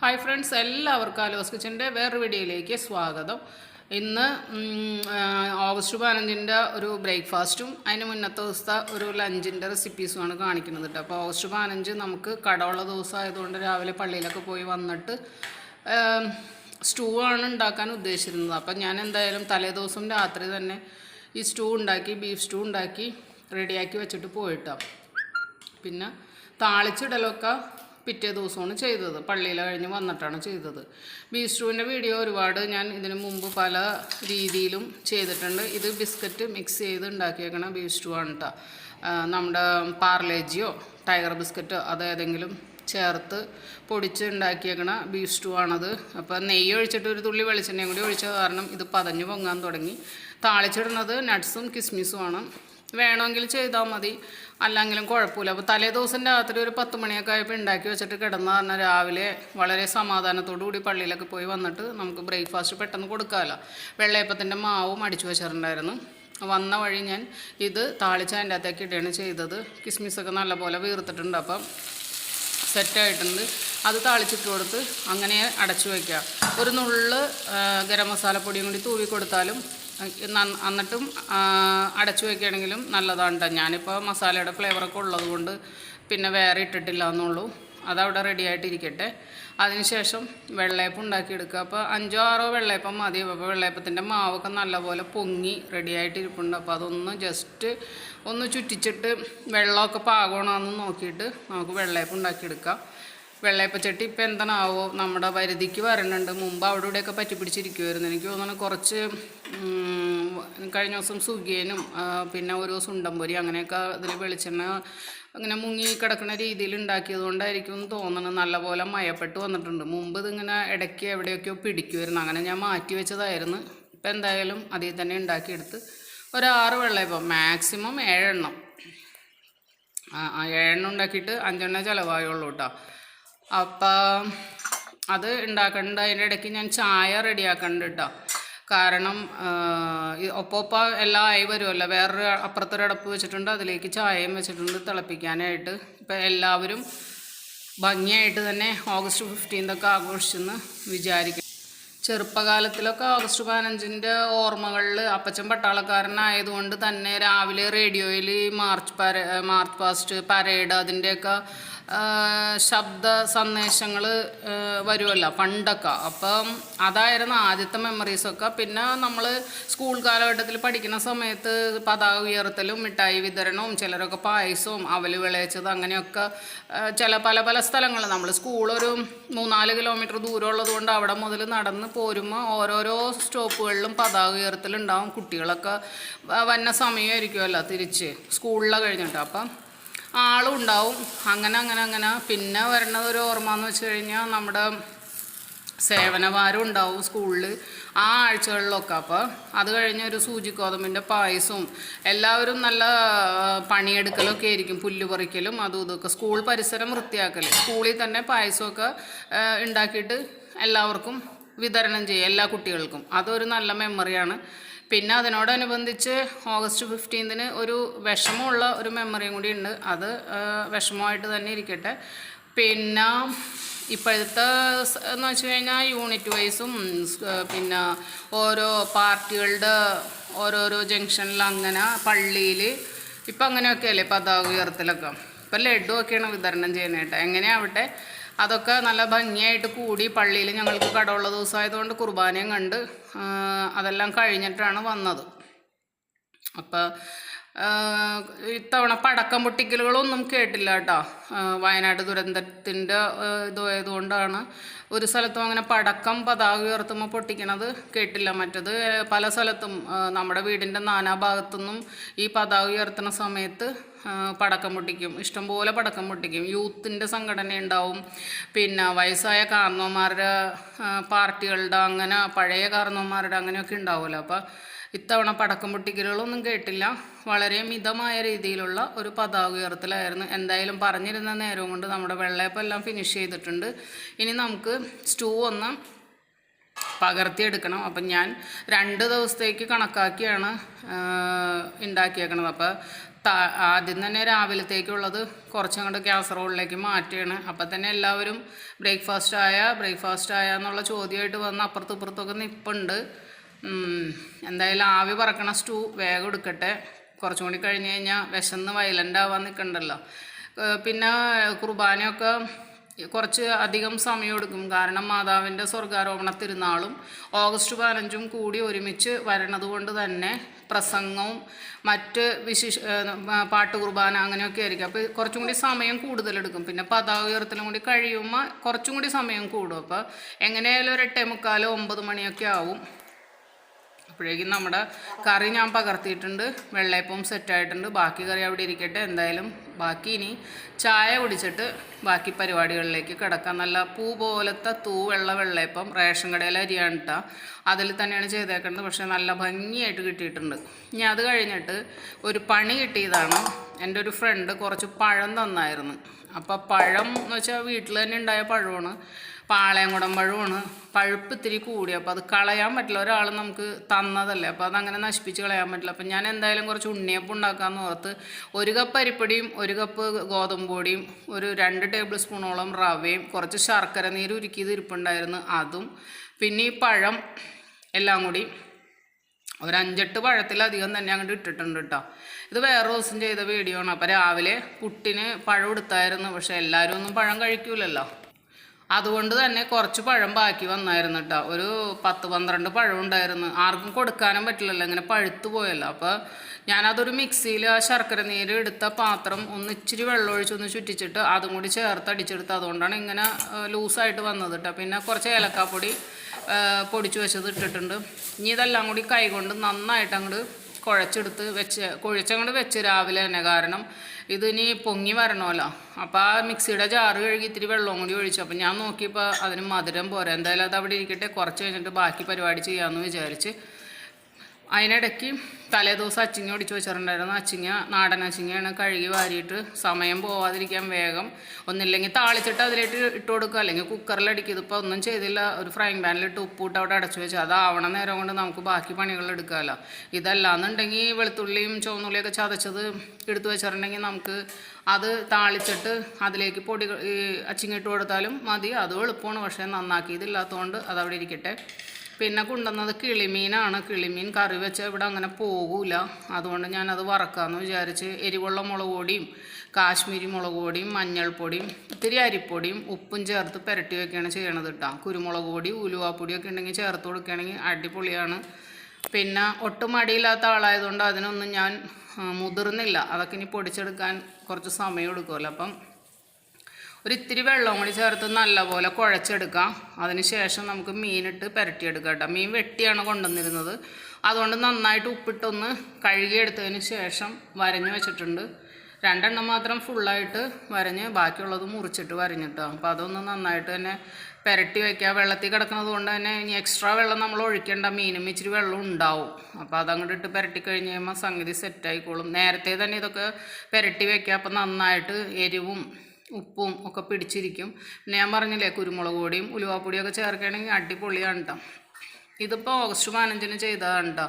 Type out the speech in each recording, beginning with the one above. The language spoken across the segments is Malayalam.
ഹായ് ഫ്രണ്ട്സ് എല്ലാവർക്കും ആലോസ് കിച്ചന്റെ വേറൊരു വീഡിയോയിലേക്ക് സ്വാഗതം. ഇന്ന് ഓഗസ്റ്റ് പതിനഞ്ചിന്റെ ഒരു ബ്രേക്ക്ഫാസ്റ്റും അതിന് മുന്നത്തെ ദിവസത്തെ ഒരു ലഞ്ചിന്റെ റെസിപ്പീസുമാണ് കാണിക്കുന്നത് കേട്ടോ. അപ്പോൾ ഓഗസ്റ്റ് പതിനഞ്ച് നമുക്ക് കടമുള്ള ദിവസം ആയതുകൊണ്ട് രാവിലെ പള്ളിയിലൊക്കെ പോയി വന്നിട്ട് സ്റ്റൂ ആണ് ഉണ്ടാക്കാൻ ഉദ്ദേശിച്ചിരുന്നത്. അപ്പം ഞാൻ എന്തായാലും തലേ ദിവസം രാത്രി തന്നെ ഈ സ്റ്റൂ ഉണ്ടാക്കി ബീഫ് സ്റ്റൂ ഉണ്ടാക്കി റെഡിയാക്കി വെച്ചിട്ട് പോയിട്ടാണ് പിന്നെ താളിച്ചിടലൊക്കെ പിറ്റേ ദിവസമാണ് ചെയ്തത്. പള്ളിയിൽ കഴിഞ്ഞ് വന്നിട്ടാണ് ചെയ്തത്. ബീസ്റ്റുവിന്റെ സ്റ്റൂവിന്റെ വീഡിയോ ഒരുപാട് ഞാൻ ഇതിനു മുമ്പ് പല രീതിയിലും ചെയ്തിട്ടുണ്ട്. ഇത് ബിസ്ക്കറ്റ് മിക്സ് ചെയ്ത് ഉണ്ടാക്കിയേക്കണ ടു ആണ് കേട്ടോ നമ്മുടെ പാർലേജിയോ ടൈഗർ ബിസ്ക്കറ്റോ അതേതെങ്കിലും ചേർത്ത് പൊടിച്ച് ഉണ്ടാക്കിയേക്കണ ബീഫ് സ്റ്റൂ ആണത്. അപ്പോൾ നെയ്യ് ഒഴിച്ചിട്ട് ഒരു തുള്ളി വെളിച്ചെണ്ണയും കൂടി ഒഴിച്ച കാരണം ഇത് പതഞ്ഞ് പൊങ്ങാൻ തുടങ്ങി. താളിച്ചിടുന്നത് നട്ട്സും കിസ്മിസുമാണ് വേണമെങ്കിൽ ചെയ്താൽ മതി. അല്ലെങ്കിലും കുഴപ്പമില്ല. അപ്പോൾ തലേ ദിവസം രാത്രി ഒരു പത്ത് മണിയൊക്കെ ആയപ്പോൾ ഉണ്ടാക്കി വെച്ചിട്ട് കിടന്ന പറഞ്ഞാൽ രാവിലെ വളരെ സമാധാനത്തോടു കൂടി പള്ളിയിലൊക്കെ പോയി വന്നിട്ട് നമുക്ക് ബ്രേക്ക്ഫാസ്റ്റ് പെട്ടെന്ന് കൊടുക്കാമല്ലോ വെള്ളയപ്പത്തിന്റെ മാവും അടിച്ചു വെച്ചിട്ടുണ്ടായിരുന്നു. വന്ന വഴി ഞാൻ ഇത് താളിച്ച അതിന്റെ അകത്തേക്ക് ഇടുകയാണ് ചെയ്തത്. കിസ്മിസൊക്കെ നല്ലപോലെ വീർത്തിട്ടുണ്ട്. അപ്പം സെറ്റായിട്ടുണ്ട് അത് താളിച്ചിട്ട് കൊടുത്ത് അങ്ങനെ അടച്ചു വയ്ക്കുക ഒരു നുള്ള് ഗരം മസാലപ്പൊടിയും കൂടി തൂവി കൊടുത്താലും എന്നിട്ടും അടച്ചു വയ്ക്കുകയാണെങ്കിലും നല്ലതാണ് കേട്ടോ ഞാനിപ്പോൾ മസാലയുടെ ഫ്ലേവറൊക്കെ ഉള്ളതുകൊണ്ട് പിന്നെ വേറെ ഇട്ടിട്ടില്ല എന്നുള്ളൂ അതവിടെ റെഡി ആയിട്ടിരിക്കട്ടെ. അതിനുശേഷം വെള്ളയപ്പം ഉണ്ടാക്കിയെടുക്കുക. അപ്പോൾ അഞ്ചോ ആറോ വെള്ളയപ്പം മതി. അപ്പോൾ വെള്ളയപ്പത്തിന്റെ മാവൊക്കെ നല്ലപോലെ പൊങ്ങി റെഡി ആയിട്ടിരിപ്പുണ്ട്. അപ്പോൾ അതൊന്ന് ജസ്റ്റ് ഒന്ന് ചുറ്റിച്ചിട്ട് വെള്ളമൊക്കെ പാകണമെന്ന് നോക്കിയിട്ട് നമുക്ക് വെള്ളയപ്പം ഉണ്ടാക്കിയെടുക്കാം. വെള്ളയപ്പച്ചട്ടി ഇപ്പം എന്താണാവോ നമ്മുടെ പരിധിക്ക് വരണുണ്ട്. മുമ്പ് അവിടെ ഇവിടെയൊക്കെ പറ്റി പിടിച്ചിരിക്കുമായിരുന്നു എനിക്ക് തോന്നുന്നു കുറച്ച് കഴിഞ്ഞ ദിവസം സുഖിയനും പിന്നെ ഒരു സുണ്ടംപൊരി അങ്ങനെയൊക്കെ അതിൽ വെളിച്ചെണ്ണ അങ്ങനെ മുങ്ങി കിടക്കുന്ന രീതിയിൽ ഉണ്ടാക്കിയത് കൊണ്ടായിരിക്കും എന്ന് തോന്നുന്നത് നല്ലപോലെ മയപ്പെട്ട് വന്നിട്ടുണ്ട്. മുമ്പ് ഇതിങ്ങനെ ഇടയ്ക്ക് എവിടെയൊക്കെയോ പിടിക്കുമായിരുന്നു അങ്ങനെ ഞാൻ മാറ്റി വെച്ചതായിരുന്നു. ഇപ്പം എന്തായാലും അതിൽ തന്നെ ഉണ്ടാക്കിയെടുത്ത് ഒരു ആറ് വെള്ളയപ്പം മാക്സിമം ഏഴെണ്ണം. ഏഴെണ്ണം ഉണ്ടാക്കിയിട്ട് അഞ്ചെണ്ണ ചിലവായുള്ളൂ കേട്ടോ അപ്പം അത് ഉണ്ടാക്കേണ്ട അതിന്റെ ഇടയ്ക്ക് ഞാൻ ചായ റെഡിയാക്കണ്ട് കേട്ടോ കാരണം ഒപ്പൊപ്പ എല്ലാം ആയി വരുമല്ലോ വേറൊരു അപ്പുറത്തൊരു അടപ്പ് വെച്ചിട്ടുണ്ട് അതിലേക്ക് ചായയും വെച്ചിട്ടുണ്ട് തിളപ്പിക്കാനായിട്ട്. ഇപ്പം എല്ലാവരും ഭംഗിയായിട്ട് തന്നെ ഓഗസ്റ്റ് ഫിഫ്റ്റീൻതൊക്കെ ആഘോഷിച്ചെന്ന് വിചാരിക്കും ചെറുപ്പകാലത്തിലൊക്കെ ഓഗസ്റ്റ് പതിനഞ്ചിന്റെ ഓർമ്മകളിൽ അപ്പച്ചൻ പട്ടാളക്കാരനായതുകൊണ്ട് തന്നെ രാവിലെ റേഡിയോയിൽ മാർച്ച് പര മാർച്ച് പാസ്റ്റ് പരേഡ് അതിന്റെയൊക്കെ ശബ്ദ സന്ദേശങ്ങൾ വരുമല്ലോ പണ്ടൊക്കെ. അപ്പം അതായിരുന്നു ആദ്യത്തെ മെമ്മറീസൊക്കെ പിന്നെ നമ്മൾ സ്കൂൾ കാലഘട്ടത്തിൽ പഠിക്കുന്ന സമയത്ത് പതാക ഉയർത്തലും മിഠായി വിതരണവും ചിലരൊക്കെ പായസവും അവൽ വിളയിച്ചത് അങ്ങനെയൊക്കെ ചില പല പല സ്ഥലങ്ങൾ നമ്മൾ സ്കൂളൊരു മൂന്നാൽ കിലോമീറ്റർ ദൂരമുള്ളത് കൊണ്ട് അവിടെ മുതൽ നടന്ന് പോരുമ്പോൾ ഓരോരോ സ്റ്റോപ്പുകളിലും പതാക ഉയർത്തലുണ്ടാവും. കുട്ടികളൊക്കെ വന്ന സമയമായിരിക്കുമല്ലോ തിരിച്ച് സ്കൂളിലാണ് കഴിഞ്ഞിട്ട്. അപ്പം ആളും ഉണ്ടാവും. അങ്ങനെ അങ്ങനെ അങ്ങനെ. പിന്നെ വരുന്നത് ഒരു ഓർമ്മ എന്ന് വെച്ച് കഴിഞ്ഞാൽ നമ്മുടെ സേവനവാരം ഉണ്ടാവും സ്കൂളിൽ ആ ആഴ്ചകളിലൊക്കെ. അപ്പോൾ അത് കഴിഞ്ഞ ഒരു സൂചിക്കോതമ്പിന്റെ പായസവും എല്ലാവരും നല്ല പണിയെടുക്കലൊക്കെ ആയിരിക്കും. പുല്ല് പറിക്കലും അതും ഇതൊക്കെ സ്കൂൾ പരിസരം വൃത്തിയാക്കൽ സ്കൂളിൽ തന്നെ പായസമൊക്കെ ഉണ്ടാക്കിയിട്ട് എല്ലാവർക്കും വിതരണം ചെയ്യും. എല്ലാ കുട്ടികൾക്കും. അതൊരു നല്ല മെമ്മറിയാണ് പിന്നെ അതിനോടനുബന്ധിച്ച് ഓഗസ്റ്റ് ഫിഫ്റ്റീൻതിന് ഒരു വിഷമമുള്ള ഒരു മെമ്മറിയും കൂടി ഉണ്ട്. അത് വിഷമമായിട്ട് തന്നെ ഇരിക്കട്ടെ. പിന്നെ ഇപ്പോഴത്തെ എന്ന് വെച്ച് കഴിഞ്ഞാൽ യൂണിറ്റ് വൈസും പിന്നെ ഓരോ പാർട്ടികളുടെ ഓരോരോ ജംഗ്ഷനിൽ അങ്ങനെ പള്ളിയിൽ ഇപ്പം അങ്ങനെയൊക്കെ അല്ലേ പതാക ഉയർത്തലൊക്കെ. ഇപ്പം ലഡു വിതരണം ചെയ്യുന്നത് കേട്ടോ. എങ്ങനെയാവട്ടെ? അതൊക്കെ നല്ല ഭംഗിയായിട്ട് കൂടി പള്ളിയിൽ ഞങ്ങൾക്ക് കടമുള്ള ദിവസമായതുകൊണ്ട് കുർബാനയും കണ്ട് അതെല്ലാം കഴിഞ്ഞിട്ടാണ് വന്നത്. അപ്പം ഇത്തവണ പടക്കം പൊട്ടിക്കലുകളൊന്നും കേട്ടില്ല കേട്ടോ. വയനാട് ദുരന്തത്തിന്റെ ഇതായതുകൊണ്ടാണ് ഒരു സ്ഥലത്തും അങ്ങനെ പടക്കം പതാക ഉയർത്തുമ്പോൾ പൊട്ടിക്കണത് കേട്ടില്ല. മറ്റത് പല സ്ഥലത്തും നമ്മുടെ വീടിന്റെ നാനാഭാഗത്തുനിന്നും ഈ പതാക ഉയർത്തുന്ന സമയത്ത് പടക്കം പൊട്ടിക്കും. ഇഷ്ടംപോലെ പടക്കം പൊട്ടിക്കും. യൂത്തിന്റെ സംഘടന ഉണ്ടാവും. പിന്നെ വയസ്സായ കാർന്നോന്മാരുടെ പാർട്ടികളുടെ അങ്ങനെ പഴയ കാർന്നോന്മാരുടെ അങ്ങനെയൊക്കെ ഉണ്ടാവുമല്ലോ. അപ്പോൾ ഇത്തവണ പടക്കം പൊട്ടിക്കലുകളൊന്നും കേട്ടില്ല. വളരെ മിതമായ രീതിയിലുള്ള ഒരു പതാക ഉയർത്തലായിരുന്നു എന്തായാലും പറഞ്ഞിരുന്ന നേരം കൊണ്ട് നമ്മുടെ വെള്ളയപ്പം എല്ലാം ഫിനിഷ് ചെയ്തിട്ടുണ്ട്. ഇനി നമുക്ക് സ്റ്റൂ ഒന്ന് പകർത്തിയെടുക്കണം. അപ്പം ഞാൻ രണ്ട് ദിവസത്തേക്ക് കണക്കാക്കിയാണ് ഉണ്ടാക്കിയേക്കണത്. അപ്പോൾ ആദ്യം തന്നെ രാവിലത്തേക്കുള്ളത് കുറച്ചങ്ങോട്ട് കാസറോളിലേക്ക് മാറ്റുകയാണ്. അപ്പം തന്നെ എല്ലാവരും ബ്രേക്ക്ഫാസ്റ്റ് ആയ ബ്രേക്ക്ഫാസ്റ്റ് ആയ എന്നുള്ള ചോദ്യമായിട്ട് വന്ന് അപ്പുറത്തും ഇപ്പുറത്തൊക്കെ നിൽപ്പുണ്ട് എന്തായാലും ആവി പറക്കണ സ്റ്റൂ വേഗം എടുക്കട്ടെ. കുറച്ചും കൂടി കഴിഞ്ഞ് കഴിഞ്ഞാൽ വിശന്ന് വയലന്റ് ആവാൻ നിൽക്കണ്ടല്ലോ പിന്നെ കുർബാനയൊക്കെ കുറച്ച് അധികം സമയം എടുക്കും. കാരണം മാതാവിന്റെ സ്വർഗാരോപണ തിരുനാളും ഓഗസ്റ്റ് പതിനഞ്ചും കൂടി ഒരുമിച്ച് വരണത് കൊണ്ട് തന്നെ പ്രസംഗവും മറ്റ് വിശേഷ പാട്ട് കുർബാന അങ്ങനെയൊക്കെ ആയിരിക്കും. അപ്പോൾ കുറച്ചും കൂടി സമയം കൂടുതലെടുക്കും. പിന്നെ പതാക ഉയർത്തലും കൂടി കഴിയുമ്പോൾ കുറച്ചും കൂടി സമയം കൂടും. അപ്പോൾ എങ്ങനെയായാലും ഒരു എട്ടേ മുക്കാലോ ഒമ്പത് മണിയൊക്കെ ആവും. അപ്പോഴേക്കും നമ്മുടെ കറി ഞാൻ പകർത്തിയിട്ടുണ്ട്. വെള്ളയപ്പവും സെറ്റായിട്ടുണ്ട് ബാക്കി കറി അവിടെ ഇരിക്കട്ടെ. എന്തായാലും ബാക്കി ഇനി ചായ കുടിച്ചിട്ട് ബാക്കി പരിപാടികളിലേക്ക് കിടക്കാം. നല്ല പൂ പോലത്തെ തൂ വെള്ള വെള്ളയപ്പം റേഷൻ കടയിൽ അരിയാണ് കേട്ടോ അതിൽ തന്നെയാണ് ചെയ്തേക്കുന്നത് പക്ഷേ നല്ല ഭംഗിയായിട്ട് കിട്ടിയിട്ടുണ്ട്. ഇനി അത് കഴിഞ്ഞിട്ട് ഒരു പണി കിട്ടിയതാണ് എന്റെ ഒരു ഫ്രണ്ട് കുറച്ച് പഴം തന്നായിരുന്നു. അപ്പോൾ പഴം എന്ന് വെച്ചാൽ വീട്ടിൽ തന്നെ ഉണ്ടായ പഴമാണ്. പാളയംകുടം പഴമാണ് പഴുപ്പ് ഇത്തിരി കൂടി. അപ്പോൾ അത് കളയാൻ പറ്റില്ല. ഒരാൾ നമുക്ക് തന്നതല്ലേ. അപ്പോൾ അതങ്ങനെ നശിപ്പിച്ച് കളയാൻ പറ്റില്ല. അപ്പം ഞാൻ എന്തായാലും കുറച്ച് ഉണ്ണിയപ്പം ഉണ്ടാക്കാമെന്ന് ഓർത്ത് ഒരു കപ്പ് അരിപ്പൊടിയും ഒരു കപ്പ് ഗോതമ്പ് പൊടിയും ഒരു രണ്ട് ടേബിൾ സ്പൂണോളം റവയും കുറച്ച് ശർക്കര നീര് ഉരുക്കിയത് ഇരിപ്പുണ്ടായിരുന്നു. അതും. പിന്നെ ഈ പഴം എല്ലാം കൂടി ഒരു അഞ്ചെട്ട് പഴത്തിലധികം തന്നെ അങ്ങോട്ട് ഇട്ടിട്ടുണ്ട് കേട്ടോ ഇത് വേറെ ദിവസം ചെയ്ത വീഡിയോ ആണ്. അപ്പോൾ രാവിലെ പുട്ടിന് പഴം എടുത്തായിരുന്നു പക്ഷെ എല്ലാവരും ഒന്നും പഴം കഴിക്കൂലല്ലോ. അതുകൊണ്ട് തന്നെ കുറച്ച് പഴം ബാക്കി വന്നായിരുന്നു കേട്ടോ ഒരു പത്ത് പന്ത്രണ്ട് പഴം ഉണ്ടായിരുന്നു. ആർക്കും കൊടുക്കാനും പറ്റില്ലല്ലോ. ഇങ്ങനെ പഴുത്തു പോയല്ലോ. അപ്പോൾ ഞാനതൊരു മിക്സിയിൽ ആ ശർക്കര നീര് എടുത്ത പാത്രം ഒന്ന് ഇച്ചിരി വെള്ളം ഒഴിച്ചൊന്ന് ചുറ്റിച്ചിട്ട് അതും കൂടി ചേർത്ത് അടിച്ചെടുത്ത് അതുകൊണ്ടാണ് ഇങ്ങനെ ലൂസായിട്ട് വന്നത് കേട്ടോ പിന്നെ കുറച്ച് ഏലക്കാപ്പൊടി പൊടിച്ചു വെച്ചത് ഇട്ടിട്ടുണ്ട്. ഇനി ഇതെല്ലാം കൂടി കൈകൊണ്ട് നന്നായിട്ട് അങ്ങോട്ട് കുഴച്ചെടുത്ത് വെച്ച് കുഴച്ചങ്ങോട്ട് വെച്ച് രാവിലെ തന്നെ. കാരണം ഇതിനി പൊങ്ങി വരണമല്ലോ. അപ്പോൾ ആ മിക്സിയുടെ ജാറ് കഴുകി ഇത്തിരി വെള്ളം കൂടി ഒഴിച്ചു. അപ്പോൾ ഞാൻ നോക്കിയപ്പോൾ അതിന് മധുരം പോരാ. എന്തായാലും അത് അവിടെ ഇരിക്കട്ടെ. കുറച്ച് കഴിഞ്ഞിട്ട് ബാക്കി പരിപാടി ചെയ്യാമെന്ന് വിചാരിച്ച് അതിനിടയ്ക്ക് തലേ ദിവസം അച്ചിങ്ങ ഒടിച്ച് വെച്ചിട്ടുണ്ടായിരുന്നു. അച്ചിങ്ങ നാടൻ അച്ചിങ്ങയാണ് കഴുകി വാരിയിട്ട് സമയം പോവാതിരിക്കാൻ വേഗം ഒന്നില്ലെങ്കിൽ താളിച്ചിട്ട് അതിലേക്ക് ഇട്ട് കൊടുക്കുക. അല്ലെങ്കിൽ കുക്കറിലടിക്കുക ഇതിപ്പോൾ ഒന്നും ചെയ്തില്ല. ഒരു ഫ്രൈങ് പാനിലിട്ട് ഉപ്പിട്ട് അവിടെ അടച്ചു അത് അതാവണ നേരം കൊണ്ട് നമുക്ക് ബാക്കി പണികൾ എടുക്കാമല്ലോ. ഇതല്ലാന്നുണ്ടെങ്കിൽ വെളുത്തുള്ളിയും ചുവന്നുള്ളിയൊക്കെ ചതച്ചത് എടുത്തു വെച്ചിട്ടുണ്ടെങ്കിൽ നമുക്ക് അത് താളിച്ചിട്ട് അതിലേക്ക് പൊടി അച്ചിങ്ങിട്ട് കൊടുത്താലും മതി. അതും എളുപ്പമാണ്. പക്ഷേ നന്നാക്കിയതില്ലാത്തതുകൊണ്ട് അതവിടെ ഇരിക്കട്ടെ. പിന്നെ കൊണ്ടുവന്നത് കിളിമീനാണ്. കിളിമീൻ കറി വെച്ച് ഇവിടെ അങ്ങനെ പോകൂല. അതുകൊണ്ട് ഞാനത് വറക്കാമെന്ന് വിചാരിച്ച് എരിവുള്ള മുളക് പൊടിയും കാശ്മീരി മുളക് പൊടിയും മഞ്ഞൾപ്പൊടിയും ഇത്തിരി അരിപ്പൊടിയും ഉപ്പും ചേർത്ത് പുരട്ടി വെക്കുകയാണ് ചെയ്യണത് കേട്ടോ കുരുമുളക് പൊടി ഉലുവാപ്പൊടിയൊക്കെ ഉണ്ടെങ്കിൽ ചേർത്ത് കൊടുക്കുകയാണെങ്കിൽ അടിപൊളിയാണ്. പിന്നെ ഒട്ടും മടിയില്ലാത്ത ആളായതുകൊണ്ട് അതിനൊന്നും ഞാൻ മുതിർന്നില്ല. അതൊക്കെ ഇനി പൊടിച്ചെടുക്കാൻ കുറച്ച് സമയം എടുക്കുമല്ലോ. അപ്പം ഒരു ഇത്തിരി വെള്ളം കൂടി ചേർത്ത് നല്ലപോലെ കുഴച്ചെടുക്കാം. അതിന് ശേഷം നമുക്ക് മീനിട്ട് പുരട്ടിയെടുക്കാം കേട്ടോ. മീൻ വെട്ടിയാണ് കൊണ്ടുവന്നിരുന്നത്. അതുകൊണ്ട് നന്നായിട്ട് ഉപ്പിട്ടൊന്ന് കഴുകിയെടുത്തതിന് ശേഷം വരഞ്ഞ് വെച്ചിട്ടുണ്ട്. രണ്ടെണ്ണം മാത്രം ഫുള്ളായിട്ട് വരഞ്ഞ് ബാക്കിയുള്ളത് മുറിച്ചിട്ട് വരഞ്ഞിട്ടോ അപ്പോൾ അതൊന്ന് നന്നായിട്ട് തന്നെ പുരട്ടി വയ്ക്കുക വെള്ളത്തിൽ കിടക്കുന്നത് കൊണ്ട് തന്നെ ഇനി എക്സ്ട്രാ വെള്ളം നമ്മൾ ഒഴിക്കേണ്ട മീനും ഇച്ചിരി വെള്ളം ഉണ്ടാവും. അപ്പോൾ അതങ്ങോട്ട് ഇട്ട് പുരട്ടി കഴിഞ്ഞ് കഴിയുമ്പോൾ സംഗതി സെറ്റായിക്കോളും നേരത്തെ തന്നെ ഇതൊക്കെ പുരട്ടി വയ്ക്കുക അപ്പോൾ നന്നായിട്ട് എരിവും ഉപ്പും ഒക്കെ പിടിച്ചിരിക്കും. പിന്നെ ഞാൻ പറഞ്ഞില്ലേ കുരുമുളക് പൊടിയും ഉലുവാപ്പൊടിയൊക്കെ ചേർക്കുകയാണെങ്കിൽ അടിപൊളിയാണ് കേട്ടോ ഇതിപ്പോൾ ഓഗസ്റ്റ് പതിനഞ്ചിന് ചെയ്തതാണ് കേട്ടോ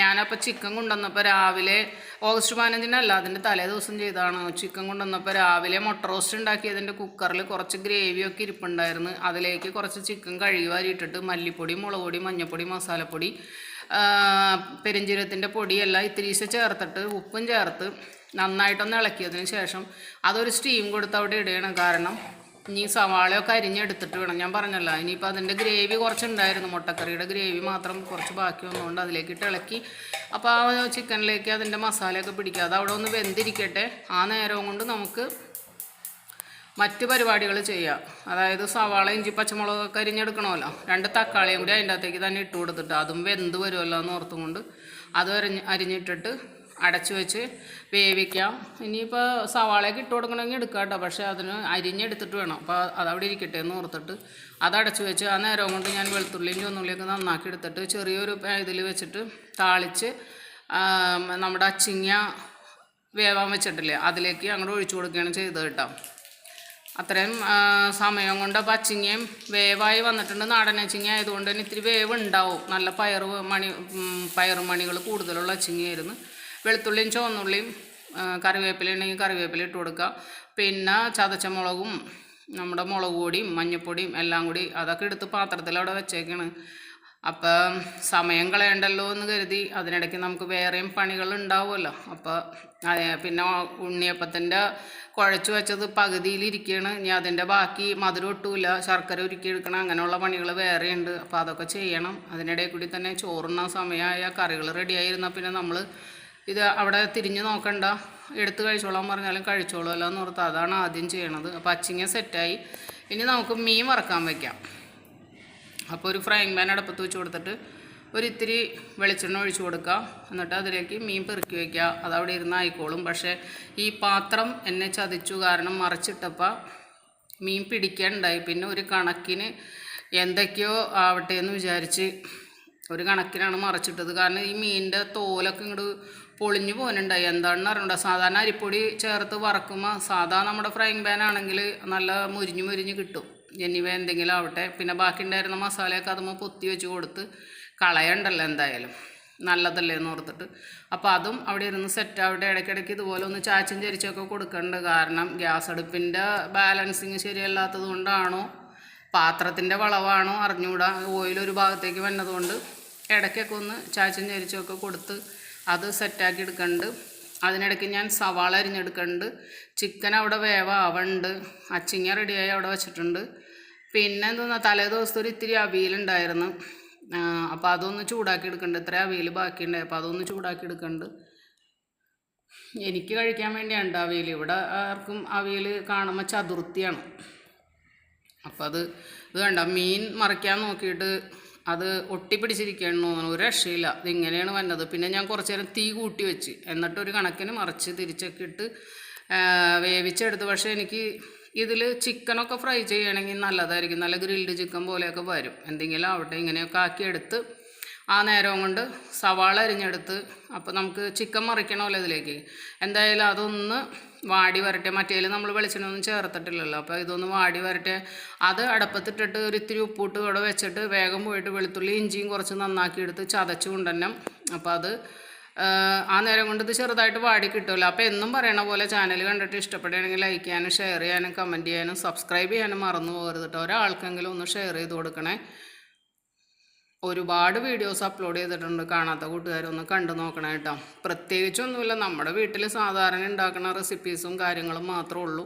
ഞാനപ്പോൾ ചിക്കൻ കൊണ്ടുവന്നപ്പോൾ രാവിലെ ഓഗസ്റ്റ് പതിനഞ്ചിനല്ല അതിന്റെ തലേ ദിവസം ചെയ്തതാണ്. ചിക്കൻ കൊണ്ടുവന്നപ്പോൾ രാവിലെ മുട്ട റോസ്റ്റ് ഉണ്ടാക്കിയതിന്റെ കുക്കറിൽ കുറച്ച് ഗ്രേവിയൊക്കെ ഇരിപ്പുണ്ടായിരുന്നു. അതിലേക്ക് കുറച്ച് ചിക്കൻ കഴുകി വാരിയിട്ടിട്ട് മല്ലിപ്പൊടി മുളക് പൊടി മഞ്ഞൾപ്പൊടി മസാലപ്പൊടി പെരിഞ്ചീരത്തിന്റെ പൊടിയെല്ലാം ഇത്തിരീശ ചേർത്തിട്ട് ഉപ്പും ചേർത്ത് നന്നായിട്ടൊന്ന് ഇളക്കിയതിന് ശേഷം അതൊരു സ്റ്റീം കൊടുത്ത് അവിടെ ഇടുകയാണ്. കാരണം ഇനി സവാളയൊക്കെ അരിഞ്ഞെടുത്തിട്ട് വേണം. ഞാൻ പറഞ്ഞല്ലോ ഇനിയിപ്പോൾ അതിന്റെ ഗ്രേവി കുറച്ചുണ്ടായിരുന്നു. മുട്ടക്കറിയുടെ ഗ്രേവി മാത്രം കുറച്ച് ബാക്കി വന്നുകൊണ്ട് അതിലേക്ക് ഇട്ട് ഇളക്കി. അപ്പോൾ ആ ചിക്കനിലേക്ക് അതിന്റെ മസാലയൊക്കെ പിടിക്കുക. അത് അവിടെ ഒന്ന് വെന്തിരിക്കട്ടെ. ആ നേരവും കൊണ്ട് നമുക്ക് മറ്റ് പരിപാടികൾ ചെയ്യാം. അതായത് സവാള ഇഞ്ചി പച്ചമുളകൊക്കെ അരിഞ്ഞെടുക്കണമല്ലോ രണ്ട് തക്കാളിയും കൂടി അതിന്റെ അകത്തേക്ക് തന്നെ ഇട്ട് കൊടുത്തിട്ട് അതും വെന്ത് വരുമല്ലോ എന്ന് ഓർത്തും കൊണ്ട് അത് അരിഞ്ഞ് അരിഞ്ഞിട്ടിട്ട് അടച്ചു വെച്ച് വേവിക്കാം. ഇനിയിപ്പോൾ സവാളയൊക്കെ ഇട്ട് കൊടുക്കണമെങ്കിൽ എടുക്കാം കേട്ടോ. പക്ഷേ അതിന് അരിഞ്ഞെടുത്തിട്ട് വേണം. അപ്പോൾ അതവിടെ ഇരിക്കട്ടെ എന്ന് ഓർത്തിട്ട് അത് അടച്ചു വെച്ച് ആ നേരം കൊണ്ട് ഞാൻ വെളുത്തുള്ളിയും ചുവന്നുള്ളിയൊക്കെ നന്നാക്കി എടുത്തിട്ട് ചെറിയൊരു ഇതിൽ വെച്ചിട്ട് താളിച്ച് നമ്മുടെ അച്ചിങ്ങ വേവാൻ വെച്ചിട്ടില്ലേ അതിലേക്ക് അങ്ങോട്ട് ഒഴിച്ചു കൊടുക്കുകയാണ് ചെയ്തത് കേട്ടോ. അത്രയും സമയം കൊണ്ട് പച്ചിങ്ങയും വേവായി വന്നിട്ടുണ്ട്. നാടൻ അച്ചിങ്ങ ആയതുകൊണ്ട് തന്നെ ഇത്തിരി വേവ് ഉണ്ടാവും നല്ല പയറ് മണി പയറ് മണികൾ കൂടുതലുള്ള അച്ചിങ്ങയായിരുന്നു. വെളുത്തുള്ളിയും ചുവന്നുള്ളിയും കറിവേപ്പില ഉണ്ടെങ്കിൽ കറിവേപ്പില ഇട്ട് കൊടുക്കുക. പിന്നെ ചതച്ച മുളകും നമ്മുടെ മുളക് പൊടിയും മഞ്ഞൾപ്പൊടിയും എല്ലാം കൂടി അതൊക്കെ എടുത്ത് പാത്രത്തിൽ അവിടെ വെച്ചേക്കാണ്. അപ്പം സമയം കളയണ്ടല്ലോ എന്ന് കരുതി അതിനിടയ്ക്ക് നമുക്ക് വേറെയും പണികൾ ഉണ്ടാവുമല്ലോ. അപ്പോൾ പിന്നെ ഉണ്ണിയപ്പത്തിന്റെ കുഴച്ച് വെച്ചത് പകുതിയിലിരിക്കുകയാണ് ഇനി അതിന്റെ ബാക്കി മധുരം ഒട്ടുമില്ല ശർക്കര ഉരുക്കി എടുക്കണം അങ്ങനെയുള്ള പണികൾ വേറെയുണ്ട്. അപ്പോൾ അതൊക്കെ ചെയ്യണം. അതിനിടയിൽ കൂടി തന്നെ ചോറുണ്ണ സമയമായ കറികൾ റെഡിയായിരുന്നാൽ പിന്നെ നമ്മൾ ഇത് അവിടെ തിരിഞ്ഞു നോക്കണ്ട. എടുത്ത് കഴിച്ചോളാൻ പറഞ്ഞാലും കഴിച്ചോളൂ എന്ന് ഓർത്ത് അതാണ് ആദ്യം ചെയ്യണത്. അപ്പോൾ അച്ചിങ്ങ സെറ്റായി ഇനി നമുക്ക് മീൻ വറക്കാൻ വയ്ക്കാം അപ്പോൾ ഒരു ഫ്രൈങ് പാൻ അടുപ്പത്ത് വെച്ച് കൊടുത്തിട്ട് ഒരു ഇത്തിരി വെളിച്ചെണ്ണ ഒഴിച്ചു കൊടുക്കുക. എന്നിട്ട് അതിലേക്ക് മീൻ പെറുക്കി വയ്ക്കുക അതവിടെ ഇരുന്ന് ആയിക്കോളും. പക്ഷേ ഈ പാത്രം എന്നെ ചതിച്ചു. കാരണം മറിച്ചിട്ടപ്പോൾ മീൻ പിടിക്കാനുണ്ടായി. പിന്നെ ഒരു കണക്കിന് എന്തൊക്കെയോ ആവട്ടെ എന്ന് വിചാരിച്ച് ഒരു കണക്കിനാണ് മറിച്ചിട്ടത്. കാരണം ഈ മീനിന്റെ തോലൊക്കെ ഇങ്ങോട്ട് പൊളിഞ്ഞു പോകുന്നുണ്ടായി എന്താണെന്ന് അറിയണ്ട സാധാരണ അരിപ്പൊടി ചേർത്ത് വറക്കുമ്പോൾ സാധാ നമ്മുടെ ഫ്രൈങ് പാൻ ആണെങ്കിൽ നല്ല മുരിഞ്ഞ് മുരിഞ്ഞ് കിട്ടും. എന്നിവ എന്തെങ്കിലും ആവട്ടെ. പിന്നെ ബാക്കി ഉണ്ടായിരുന്ന മസാലയൊക്കെ അതുമ്പോൾ പൊത്തി വെച്ച് കൊടുത്ത് കളയണ്ടല്ലോ എന്തായാലും. നല്ലതല്ലേ എന്ന് ഓർത്തിട്ട്. അപ്പോൾ അതും അവിടെ ഇരുന്ന് സെറ്റ് ആവട്ടെ ഇടയ്ക്കിടയ്ക്ക് ഇതുപോലെ ഒന്ന് ചാച്ചും ചരിച്ചൊക്കെ കൊടുക്കേണ്ടത് കാരണം ഗ്യാസ് അടുപ്പിന്റെ ബാലൻസിങ് ശരിയല്ലാത്തത് കൊണ്ടാണോ പാത്രത്തിന്റെ വളവാണോ അറിഞ്ഞുകൂടാ ഓയിൽ ഒരു ഭാഗത്തേക്ക് വന്നതുകൊണ്ട് ഇടയ്ക്കൊക്കെ ഒന്ന് ചാച്ചും ചരിച്ചൊക്കെ കൊടുത്ത് അത് സെറ്റാക്കി എടുക്കുന്നുണ്ട് അതിനിടയ്ക്ക് ഞാൻ സവാള അരിഞ്ഞെടുക്കുന്നുണ്ട് ചിക്കൻ അവിടെ വേവാവുണ്ട്. അച്ചിങ്ങ റെഡിയായി അവിടെ വെച്ചിട്ടുണ്ട്. പിന്നെ എന്താ തലേ ദിവസത്തെ ഒരു ഇത്തിരി അവിയലുണ്ടായിരുന്നു അപ്പോൾ അതൊന്ന് ചൂടാക്കി എടുക്കുന്നുണ്ട് ഇത്ര അവിയൽ ബാക്കിയുണ്ടായി. അപ്പോൾ അതൊന്ന് ചൂടാക്കി എടുക്കുന്നുണ്ട് എനിക്ക് കഴിക്കാൻ വേണ്ടിയാണ് അവിയൽ. ഇവിടെ ആർക്കും അവിയൽ കാണുമ്പോൾ ചതുർത്ഥിയാണ് അപ്പോൾ അത് ഇത് കണ്ട മീൻ മറിക്കാൻ നോക്കിയിട്ട് അത് ഒട്ടിപ്പിടിച്ചിരിക്കുകയാണെന്ന് തോന്നുന്നു. ഒരു രക്ഷയില്ല. ഇതിങ്ങനെയാണ് വന്നത്. പിന്നെ ഞാൻ കുറച്ച് നേരം തീ കൂട്ടി വെച്ച്. എന്നിട്ട് ഒരു കണക്കിന് മറിച്ച് തിരിച്ചൊക്കെ ഇട്ട് വേവിച്ചെടുത്ത്. പക്ഷേ എനിക്ക് ഇതിൽ ചിക്കനൊക്കെ ഫ്രൈ ചെയ്യണമെങ്കിൽ നല്ലതായിരിക്കും. നല്ല ഗ്രിൽഡ് ചിക്കൻ പോലെയൊക്കെ വരും. എന്തെങ്കിലും ആവട്ടെ ഇങ്ങനെയൊക്കെ ആക്കിയെടുത്ത് ആ നേരം കൊണ്ട് സവാള അരിഞ്ഞെടുത്ത് അപ്പോൾ നമുക്ക് ചിക്കൻ മറിക്കണമല്ലോ ഇതിലേക്ക്. എന്തായാലും അതൊന്ന് വാടി വരട്ടെ. മറ്റേതിൽ നമ്മൾ വെളിച്ചെണ്ണൊന്നും ചേർത്തിട്ടില്ലല്ലോ. അപ്പോൾ ഇതൊന്ന് വാടി വരട്ടെ. അത് അടപ്പത്തിട്ടിട്ട് ഒരു ഇത്തിരി ഉപ്പിട്ട് ഇവിടെ വെച്ചിട്ട് വേഗം പോയിട്ട് വെളുത്തുള്ളി ഇഞ്ചിയും കുറച്ച് നന്നാക്കി എടുത്ത് ചതച്ച് കൊണ്ടുതന്നെ അപ്പോൾ അത് ആ, നേരം കൊണ്ട് ഇത് ചെറുതായിട്ട് വാടി കിട്ടുമല്ലോ. അപ്പോൾ എന്നും പറയണ പോലെ ചാനൽ കണ്ടിട്ട് ഇഷ്ടപ്പെടുകയാണെങ്കിൽ ലൈക്ക് ചെയ്യാനും ഷെയർ ചെയ്യാനും കമന്റ് ചെയ്യാനും സബ്സ്ക്രൈബ് ചെയ്യാനും മറന്നു പോകരുത് കേട്ടോ ഒരാൾക്കെങ്കിലും ഒന്ന് ഷെയർ ചെയ്ത് കൊടുക്കണേ. ഒരുപാട് വീഡിയോസ് അപ്ലോഡ് ചെയ്തിട്ടുണ്ട്. കാണാത്ത കൂട്ടുകാരൊന്ന് കണ്ടു നോക്കണം കേട്ടോ പ്രത്യേകിച്ചൊന്നുമില്ല. നമ്മുടെ വീട്ടിൽ സാധാരണ ഉണ്ടാക്കുന്ന റെസിപ്പീസും കാര്യങ്ങളും മാത്രമേ ഉള്ളൂ.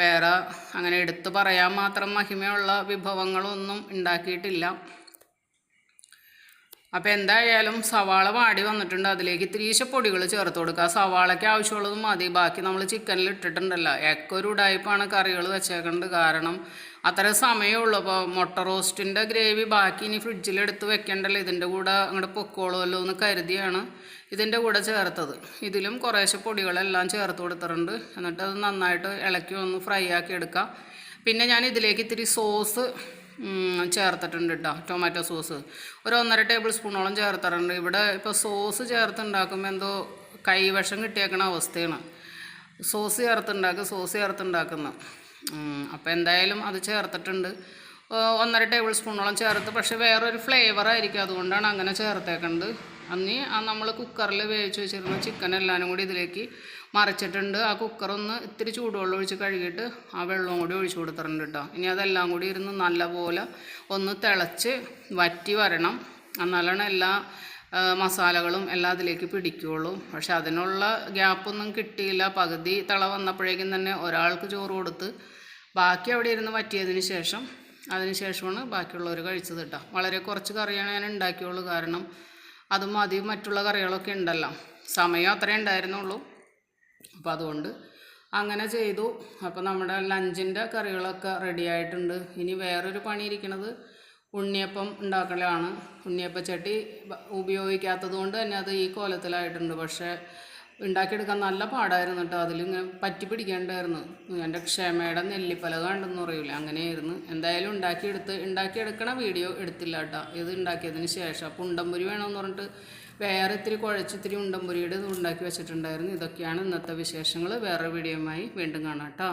വേറെ അങ്ങനെ എടുത്തു പറയാൻ മാത്രം മഹിമയുള്ള വിഭവങ്ങളൊന്നും ഉണ്ടാക്കിയിട്ടില്ല. അപ്പോൾ എന്തായാലും സവാള വാടി വന്നിട്ടുണ്ട്. അതിലേക്ക് ഇത്തിരീശ പൊടികൾ ചേർത്ത് കൊടുക്കുക. സവാളയ്ക്ക് ആവശ്യമുള്ളത് മതി. ബാക്കി നമ്മൾ ചിക്കനിൽ ഇട്ടിട്ടുണ്ടല്ലോ. ഒക്കെ ഉടായ്പാണ് കറികൾ വെച്ചേക്കുന്നത് കാരണം അത്ര സമയമുള്ളൂ അപ്പോൾ മുട്ട റോസ്റ്റിന്റെ ഗ്രേവി ബാക്കി ഇനി ഫ്രിഡ്ജിലെടുത്ത് വെക്കേണ്ടല്ലോ. ഇതിന്റെ കൂടെ അങ്ങോട്ട് പൊക്കോളുമല്ലോ എന്ന് കരുതിയാണ് ഇതിന്റെ കൂടെ ചേർത്തത്. ഇതിലും കുറേശ്ശെ പൊടികളെല്ലാം ചേർത്ത് കൊടുത്തിട്ടുണ്ട്. എന്നിട്ട് അത് നന്നായിട്ട് ഇളക്കി ഒന്ന് ഫ്രൈ ആക്കി എടുക്കാം. പിന്നെ ഞാൻ ഇതിലേക്ക് ഇത്തിരി സോസ് ചേർത്തിട്ടുണ്ട് കേട്ടോ ടൊമാറ്റോ സോസ്. ഒരു ഒന്നര ടേബിൾ സ്പൂണോളം ചേർത്തിട്ടുണ്ട്. ഇവിടെ ഇപ്പോൾ സോസ് ചേർത്തുണ്ടാക്കുമ്പോൾ എന്തോ കൈവശം കിട്ടിയേക്കണ അവസ്ഥയാണ്. സോസ് ചേർത്തുണ്ടാക്കുക സോസ് ചേർത്തുണ്ടാക്കുന്ന. അപ്പോൾ എന്തായാലും അത് ചേർത്തിട്ടുണ്ട്. ഒന്നര ടേബിൾ സ്പൂണോളം ചേർത്ത് പക്ഷേ വേറൊരു ഫ്ലേവർ ആയിരിക്കും. അതുകൊണ്ടാണ് അങ്ങനെ ചേർത്തേക്കുന്നത് അന്നീ ആ നമ്മൾ കുക്കറിൽ വേവിച്ച് വെച്ചിരുന്ന ചിക്കൻ എല്ലാവരും കൂടി ഇതിലേക്ക് മറിച്ചിട്ടുണ്ട്. ആ കുക്കറൊന്ന് ഇത്തിരി ചൂടുവെള്ളം ഒഴിച്ച് കഴുകിയിട്ട് ആ വെള്ളവും കൂടി ഒഴിച്ചു കൊടുത്തിട്ടുണ്ട് കേട്ടോ ഇനി അതെല്ലാം കൂടി ഇരുന്ന് നല്ലപോലെ ഒന്ന് തിളച്ച് വറ്റി വരണം. എന്നാലാണ് എല്ലാ മസാലകളും എല്ലാം അതിലേക്ക് പിടിക്കുകയുള്ളൂ പക്ഷെ അതിനുള്ള ഗ്യാപ്പൊന്നും കിട്ടിയില്ല. പകുതി തള വന്നപ്പോഴേക്കും തന്നെ ഒരാൾക്ക് ചോറ് കൊടുത്ത് ബാക്കി അവിടെ ഇരുന്ന് പറ്റിയതിന് ശേഷം അതിന് ശേഷമാണ് ബാക്കിയുള്ളവർ കഴിച്ചത് കേട്ടോ. വളരെ കുറച്ച് കറിയാണ് ഞാൻ ഉണ്ടാക്കിയുള്ളൂ. കാരണം അത് മതി മറ്റുള്ള കറികളൊക്കെ ഉണ്ടല്ലോ. സമയം അത്രേ ഉണ്ടായിരുന്നുള്ളൂ. അപ്പോൾ അതുകൊണ്ട് അങ്ങനെ ചെയ്തു. അപ്പോൾ നമ്മുടെ ലഞ്ചിന്റെ കറികളൊക്കെ റെഡി ആയിട്ടുണ്ട്. ഇനി വേറൊരു പണി ഇരിക്കുന്നത് ഉണ്ണിയപ്പം ഉണ്ടാക്കലാണ്. ഉണ്ണിയപ്പച്ചട്ടി ഉപയോഗിക്കാത്തത് കൊണ്ട് തന്നെ അത് ഈ കോലത്തിലായിട്ടുണ്ട്. പക്ഷേ ഉണ്ടാക്കിയെടുക്കാൻ നല്ല പാടായിരുന്നു കേട്ടോ അതിലിങ്ങനെ പറ്റി പിടിക്കേണ്ടായിരുന്നു. എന്റെ ക്ഷമയുടെ നെല്ലിപ്പല കണ്ടെന്ന് പറയൂല അങ്ങനെയായിരുന്നു. എന്തായാലും ഉണ്ടാക്കിയെടുത്ത് ഉണ്ടാക്കിയെടുക്കണ വീഡിയോ എടുത്തില്ല കേട്ടോ ഇത് ഉണ്ടാക്കിയതിന് ശേഷം അപ്പോൾ വേണമെന്ന് പറഞ്ഞിട്ട് വേറെ ഇത്തിരി കുഴച്ച് ഇത്തിരി ഉണ്ടംപുരിയുടെ ഇത് ഉണ്ടാക്കി വെച്ചിട്ടുണ്ടായിരുന്നു. ഇതൊക്കെയാണ് ഇന്നത്തെ വിശേഷങ്ങൾ വേറെ വീഡിയോയുമായി വീണ്ടും കാണാം കേട്ടോ